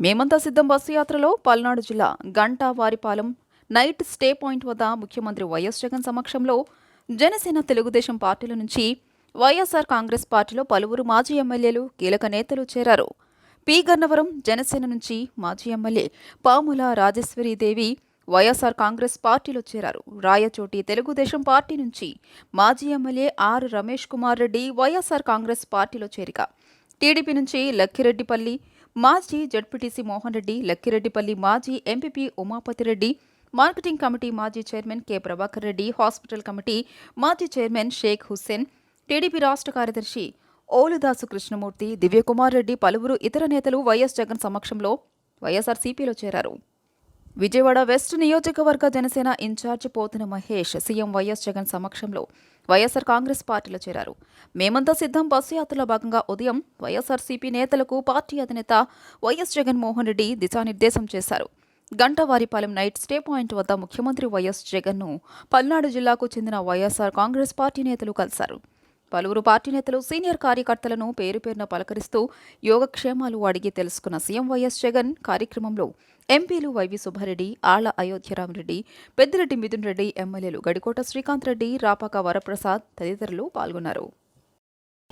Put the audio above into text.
మేమంతా సిద్ధం బస్సు యాత్రలో పల్నాడు జిల్లా Ganta Varipalem night stay point వద్ద ముఖ్యమంత్రి వైఎస్ జగన్ సమక్షంలో జనసేన తెలుగుదేశం పార్టీల నుంచి వైఎస్ఆర్ కాంగ్రెస్ పార్టీలో పలువురు మాజీ ఎమ్మెల్యేలు కీలక నేతలు చేరారు. పి. గన్నవరం జనసేన నుంచి మాజీ MLA Pamula Rajeswari Devi YSR Congress పార్టీలో చేరారు. రాయచోటి తెలుగుదేశం పార్టీ నుంచి మాజీ MLA R Ramesh Kumar Reddy YSR Congress పార్టీలో చేరిక. టీడీపీ నుంచి లక్కిరెడ్డిపల్లి మాజీ జడ్పీటీసీ మోహన్ రెడ్డి లక్కిరెడ్డిపల్లి మాజీ ఎంపీపీ ఉమాపతిరెడ్డి మార్కెటింగ్ కమిటీ మాజీ chairman K. Prabhakar Reddy hospital committee మాజీ చైర్మన్ షేక్ హుస్సేన్ టీడీపీ రాష్ట్ర కార్యదర్శి ఓలుదాసు కృష్ణమూర్తి దివ్యకుమార్ రెడ్డి పలువురు ఇతర నేతలు వైఎస్ జగన్ సమక్షంలో వైఎస్ఆర్సీపీలో చేరారు. విజయవాడ వెస్ట్ నియోజకవర్గ Janasena incharge Pothina Mahesh CM YS Jagan సమక్షంలో వైఎస్ఆర్ కాంగ్రెస్ పార్టీలో చేరారు. మేమంతా సిద్ధం బస్సు యాత్రలో భాగంగా ఉదయం వైఎస్ఆర్సీపీ నేతలకు పార్టీ అధినేత వైఎస్ జగన్మోహన్ రెడ్డి దిశానిర్దేశం చేశారు. గంటవారిపాలెం నైట్ స్టే పాయింట్ వద్ద ముఖ్యమంత్రి వైఎస్ జగన్ను పల్నాడు జిల్లాకు చెందిన వైఎస్ఆర్ కాంగ్రెస్ పార్టీ నేతలు కలిశారు. పలువురు పార్టీ నేతలు సీనియర్ కార్యకర్తలను పేరు పేరున పలకరిస్తూ యోగక్షేమాలు అడిగి తెలుసుకున్న సీఎం వైఎస్ జగన్ కార్యక్రమంలో ఎంపీలు వైవి సుబ్బారెడ్డి ఆళ్ళ అయోధ్యరామరెడ్డి పెద్దిరెడ్డి మిథున్ రెడ్డి ఎమ్మెల్యేలు గడికోట శ్రీకాంత్ రెడ్డి రాపాక వరప్రసాద్ తదితరులు పాల్గొన్నారు.